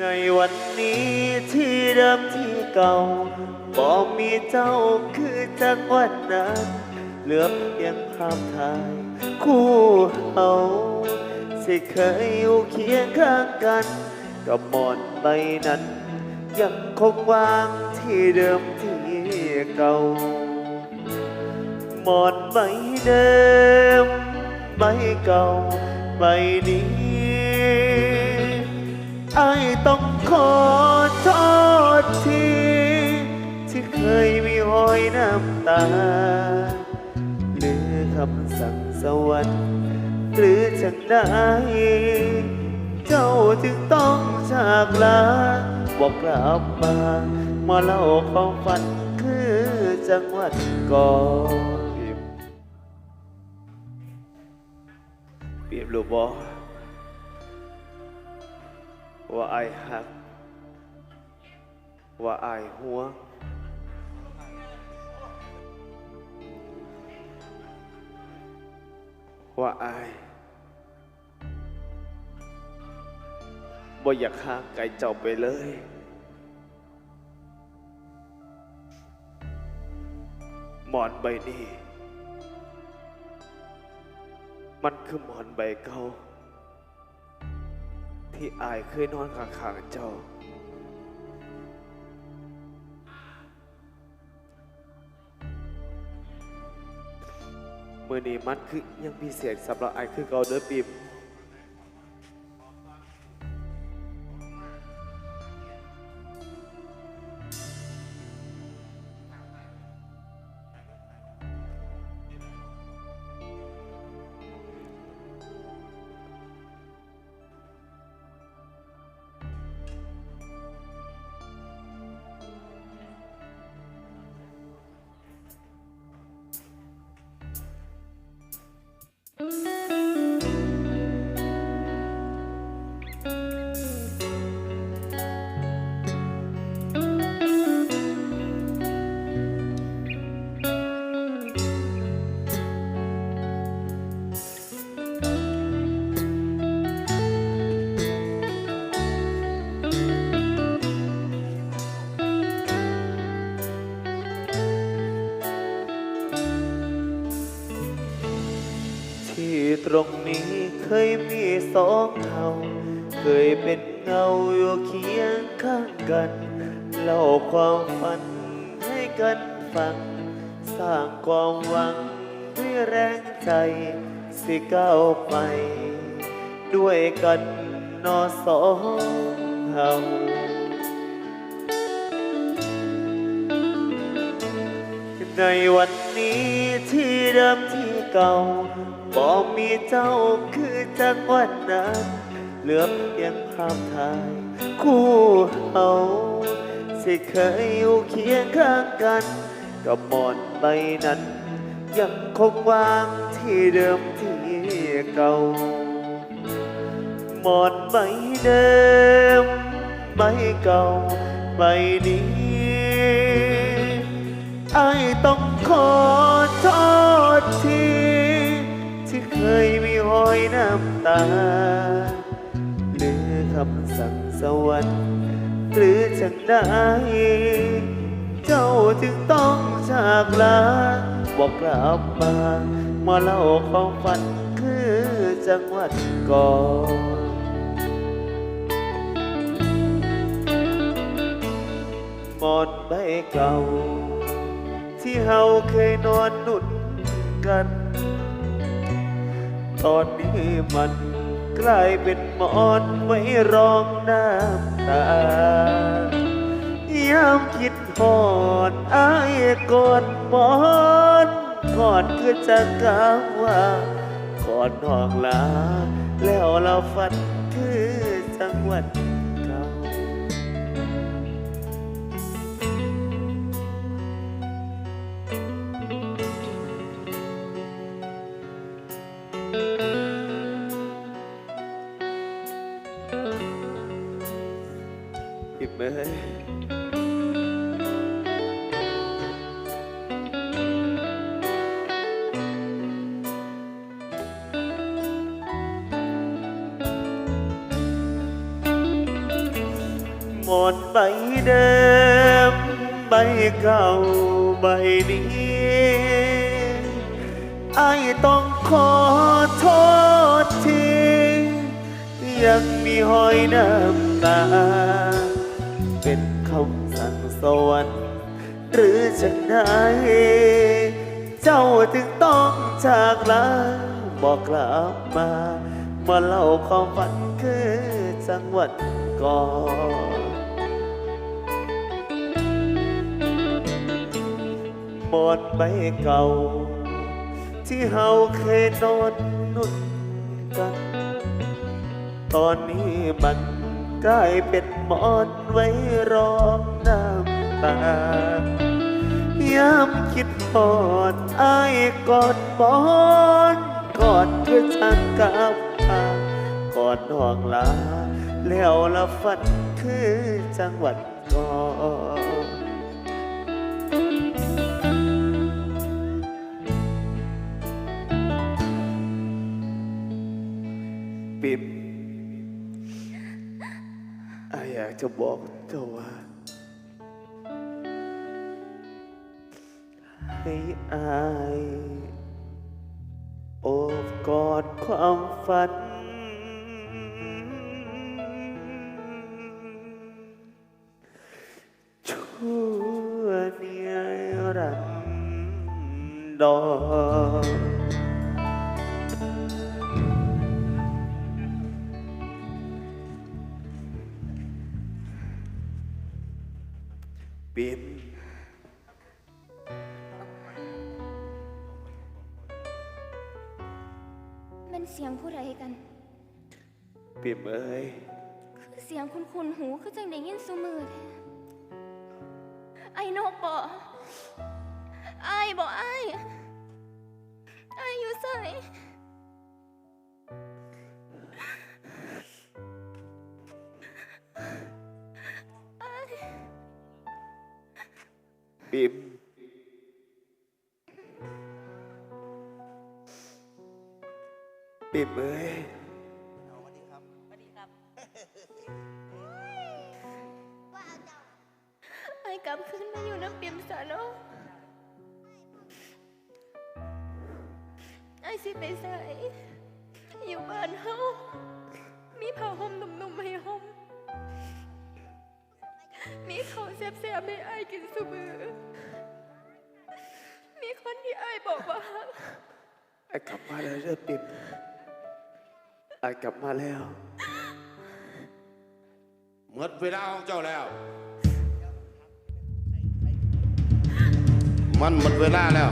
ในวันนี้ที่เดิมที่เก่าบอกมีเจ้าคือจังหวัดนั้นเหลือเพียงภาพถ่าย คู่เฮาที่เคยอยู่เคียงข้างกันกับหมอนใบนั้น ยังคงวางที่เดิมที่เก่าหมอนใบเดิมใบเก่าใบนี้ ไอ้ต้องขอโทษที ที่เคยมีหอยน้ำตา หรือคำสั่งสวรรค์หรือจังได้ เจ้าจึงต้องจากลาบอกกลับมา มาเล่าความฝันคือจังหวัดก่อนเปรียบรู้บอ ว่าไอายหัก ว่าไอายห่วว่าอายบ่อยากห่าไกลเจ้าไปเลยหมอนใบนี้ มันคือหมอนใบเก่า ที่อายเคยนอนข้างๆเจ้า เมื่อนี้มันคือยังพิเศษสำหรับไอายคือเกาเดอปิม ตรงนี้เคยมีสองเงาเคยเป็นเงาอยู่เคียงข้างกันเล่าความฝันให้กันฟัง สร้างความหวังด้วยแรงใจสิก้าวไป ด้วยกันนอสองเฮา ในวันนี้ที่เดิมที่เก่าบอกมีเจ้าคือจังหวัดนั้นเหลือเพียงภาพถ่าย คู่เฮาที่เคยอยู่เคียงข้างกัน กับหมอนใบนั้น ยังคงวางที่เดิมที่เก่าหมอนใบเดิมใบเก่าใบนี้ ไอ้ต้องขอโทษที ที่เคยมีหอยน้ำตา หรือคำสั่งสวรรค์หรือจังได้ เจ้าจึงต้องจากลาบอกกลับมามาเล่าความฝันคือจังหวัดก่อนหมอนใบเก่า ที่เฮาเคยนอนหนุนกัน ตอนนี้มันกลายเป็นหมอนไว้รองน้ำตายามคิดหอดอายกอดหมอนกอดคือจะกล่าวว่ากอดนองลาแล้วเราฝันคือจังหวัด เอ้ยหมดใบเดิมใบเก่าใบนี้ไอายต้องขอโทษทียังมีหอยน้ำตา สวรรค์หรือจะไหนเจ้าถึงต้องจากลาบอกกลับมา มาเล่าความฝันคือจังหวัดก่อนหมดใบเก่า ที่เฮาเคยนอนนุ่นกัน ตอนนี้มันกลายเป็นหมอนไว้รอง ตาย้ำคิดพอดอายกอดบอนกอดเพื่อชังกับทางกอดห่วงลา แล้วละฝันคือจังหวัดกอนปิมอายอยากจะบอกเจ้าว่า ให้อายโอบกอดความฝัน ชั่วเนียรันดรปิมมัน เสียงผู้ใดกัน ปิมเอ้ยคือเสียงคุณคุณหูคือจังได้ยินซูมือแท้ไอ้นกบ่ไอ้บ่ไอ้ไอ้อยู่ใส่ปิม ปิมเอ้ยไอ้กลับขึ้นมาอยู่น้ำเปียมสาเนาะไอ้สิไปใส่อยู่บ้านเฮามีผ้าห่มหนุ่มๆให้ห่มมีข้าวแซ่บๆให้ไอ้ายกินซุมือมีคนที่ไอ้บอกว่าไอ้กลับมาแล้วเด้อปิม ไอกลับมาแล้ว หมดเวลาของเจ้าแล้ว มันหมดเวลาแล้ว